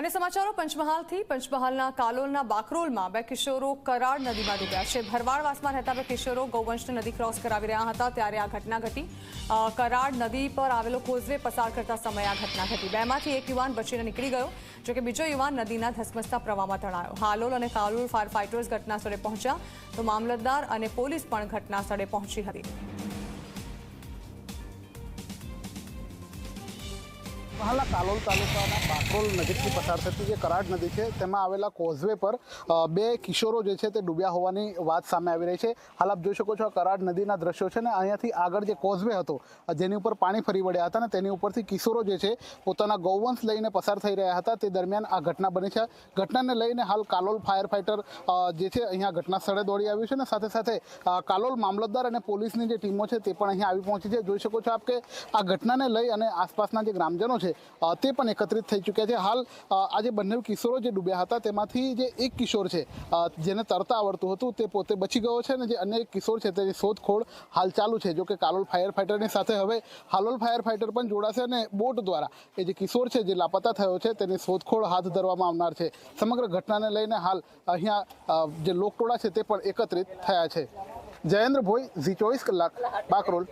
અને સમાચારો પંચમહાલથી. પંચમહાલના કાલોલના બાકરોલમાં બે કિશોરો કરાડ નદીમાં ડૂબ્યા છે. ભરવાડવાસમાં રહેતા બે કિશોરો ગૌવંશ નદી ક્રોસ કરાવી રહ્યા હતા. ત્યારે આ ઘટના ઘટી. કરાડ નદી પર આવેલો કોઝવે પસાર કરતા સમયે આ ઘટના ઘટી. બેમાંથી એક યુવાન બચીને નીકળી ગયો, જોકે બીજો યુવાન નદીના ધસમસતા પ્રવાહમાં તણાયો. હાલોલ અને કાલોલ ફાયર ફાઇટર્સ ઘટના સ્થળે પહોંચ્યા તો મામલતદાર અને પોલીસ પણ ઘટના સ્થળે પહોંચી હતી. હાલના કાલોલ તાલુકાના બાકરોલ નજીકથી પસાર થતી જે કરાડ નદી છે, તેમાં આવેલા કોઝવે પર બે કિશોરો જે છે તે ડૂબ્યા હોવાની વાત સામે આવી રહી છે. હાલ આપ જોઈ શકો છો આ કરાડ નદીના દ્રશ્યો છે ને, અહીંયાથી આગળ જે કોઝવે હતો જેની ઉપર પાણી ફરી વળ્યા હતા ને, તેની ઉપરથી કિશોરો જે છે પોતાના ગૌવંશ લઈને પસાર થઈ રહ્યા હતા. તે દરમિયાન આ ઘટના બની છે. ઘટનાને લઈને હાલ કાલોલ ફાયર ફાઇટર જે છે અહીંયા ઘટના સ્થળે દોડી આવ્યું છે ને, સાથે સાથે કાલોલ મામલતદાર અને પોલીસની જે ટીમો છે તે પણ અહીંયા આવી પહોંચી છે. જોઈ શકો છો આપ કે આ ઘટનાને લઈ અને આસપાસના જે ગ્રામજનો છે તે પણ એકત્રિત થઈ ચૂક્યા છે. હાલ અ, આ જે બંને કિશોરો જે ડૂબ્યા હતા તેમાંથી જે એક કિશોર છે જેને તરતા આવડતું હતું તે પોતે બચી ગયો છે અને જે અન્ય કિશોર છે તેની શોધખોળ હાલ ચાલુ છે. જો કે કાલોલ ફાયર ફાઇટરની સાથે હવે હાલોલ ફાયર ફાઇટર પણ જોડાશે અને બોટ દ્વારા એ જે કિશોર છે જે લાપતા થયો છે તેની શોધખોળ હાથ ધરવામાં આવનાર છે. સમગ્ર ઘટનાને લઈને હાલ અહીંયા જે લોકટોળા છે તે પણ એકત્રિત થયા છે. જયેન્દ્ર ભોઈ ઝી ચોવીસ કલાક બાકરોલ.